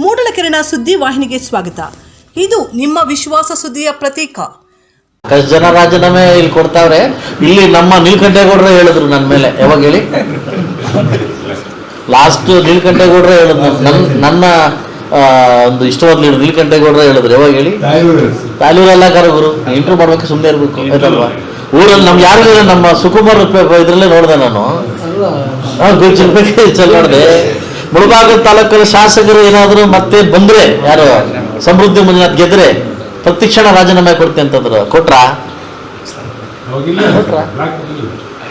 ಮೂಡಲಕೆರೆನ ಸುದ್ದಿ ವಾಹಿನಿಗೆ ಸ್ವಾಗತ. ಇದು ನಿಮ್ಮ ವಿಶ್ವಾಸ ಸುದ್ದಿಯ ಪ್ರತೀಕ. ಸಾಕಷ್ಟು ಜನ ರಾಜೀನಾಮೆ ಇಲ್ಲಿ ಕೊಡ್ತಾವ್ರೆ. ಇಲ್ಲಿ ನಮ್ಮ ನೀಲ್ಕಂಠೇಗೌಡ್ರೆ ಹೇಳಿದ್ರು ನನ್ನ ಮೇಲೆ. ಯಾವಾಗ ಹೇಳಿ? ಲಾಸ್ಟ್ ನೀಲ್ಕಂಠೇಗೌಡ್ರೆ ಹೇಳಿದ್ರು. ನನ್ನ ನನ್ನ ಆ, ಒಂದು ಇಷ್ಟವಾದ ಲೀಡರ್ ನೀಲ್ಕಂಠೇಗೌಡ್ರೆ ಹೇಳಿದ್ರು. ಯಾವಾಗ ಹೇಳಿ? ತಾಲೂರಲ್ಲ ಕರಗುರು ಇಂಟ್ರೂ ಮಾಡ್ಬೇಕು ಸುಮ್ಮನೆ ಇರ್ಬೇಕು. ಆಯ್ತಲ್ವಾ? ಊರಲ್ಲಿ ನಮ್ಗೆ ಯಾರು ನಮ್ಮ ಸುಕುಮಾರ್ ಇದ್ರಲ್ಲೇ ನೋಡಿದೆ ನಾನು. ಹಾ, ಗೋಚರ್ ಬಗ್ಗೆ ಚೆಲ್ ನೋಡಿದೆ. ಮುಳಬಾಗದ ತಾಲೂಕಿನ ಶಾಸಕರು ಏನಾದರೂ ಮತ್ತೆ ಬಂದ್ರೆ ಯಾರು? ಸಮೃದ್ಧಿ ಮಂಜುನಾಥ್ ಗೆದ್ರೆ ಪ್ರತಿಕ್ಷಣ ರಾಜೀನಾಮೆ ಕೊಡ್ತೀನಿ ಅಂತಂದ್ರು. ಕೊಟ್ರ? ಕೊಟ್ರಾ?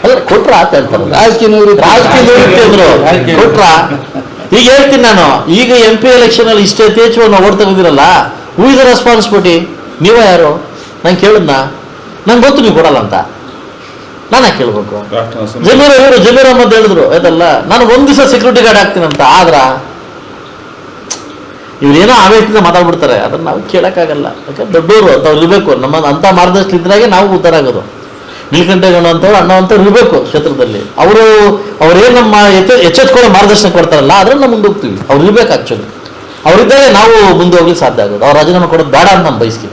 ಅಲ್ಲ ಕೊಟ್ರ ಅಂತ ಹೇಳ್ತಾರೆ. ರಾಜಕೀಯ. ರಾಜಕೀಯ ನಿವೃತ್ತಿ ಅಂದ್ರು. ಕೊಟ್ರಾ? ಈಗ ಹೇಳ್ತೀನಿ ನಾನು. ಈಗ ಎಂ ಪಿ ಎಲೆಕ್ಷನ್ ಅಲ್ಲಿ ಇಷ್ಟೇ ಯಥೇಚ್ಛವಾಗಿ ನಾವು ಓಡ್ ತೆಗೆದಿರಲ್ಲ ಹೂ ಇಸ್ ರೆಸ್ಪಾನ್ಸಿಬಿಲಿಟಿ ನೀವ ಯಾರು? ನಂಗೆ ಕೇಳಿದ್ನಾ? ನಂಗೆ ಗೊತ್ತು ನೀವು ಕೊಡಲ್ಲ ಅಂತ. ನಾನ ಕೇಳ್ಬೇಕು ಜಮೀರ್ ಇವರು ಜಮೀರ್ ಅಹಮದ್ ಹೇಳಿದ್ರು ಆಯ್ತಲ್ಲ? ನಾನು ಒಂದು ದಿವಸ ಸೆಕ್ಯೂರಿಟಿ ಗಾರ್ಡ್ ಆಗ್ತೀನಂತ ಆದ್ರ ಇವ್ರೇನೋ ಆವೇಶದಿಂದ ಮಾತಾಡ್ಬಿಡ್ತಾರೆ. ಅದನ್ನ ನಾವು ಕೇಳೋಕ್ಕಾಗಲ್ಲ. ಯಾಕಂದ್ರೆ ದೊಡ್ಡವರು ಅಂತವ್ರು ಇರಬೇಕು. ನಮ್ಮ ಅಂತ ಮಾರ್ಗದರ್ಶನ ಇದ್ರಾಗೆ ನಾವು ಉತ್ತರ ಆಗೋದು. ನೀಲಕಂಠೇಗೌಡ ಅಂತವ್ರು ಅಣ್ಣ ಅಂತವ್ರು ಇರಬೇಕು ಕ್ಷೇತ್ರದಲ್ಲಿ. ಅವರು ಅವ್ರೇನು ನಮ್ಮ ಎಚ್ಚ ಎಚ್ಚೆತ್ಕೊಳ್ಳೋ ಮಾರ್ಗದರ್ಶನ ಕೊಡ್ತಾರಲ್ಲ ನಾವು ಮುಂದೆ ಹೋಗ್ತೀವಿ ಅವ್ರು ಇರ್ಬೇಕು ಆಕ್ಚುಲಿ ಅವ್ರಿದ್ದಾಗ ನಾವು ಮುಂದೆ ಹೋಗ್ಲಿಕ್ಕೆ ಸಾಧ್ಯ ಆಗೋದು. ಅವ್ರು ರಾಜೀನಾಮೆ ಕೊಡೋದು ಬೇಡ ಅಂತ ನಮ್ಮ ಬಯಸ್ತೀನಿ.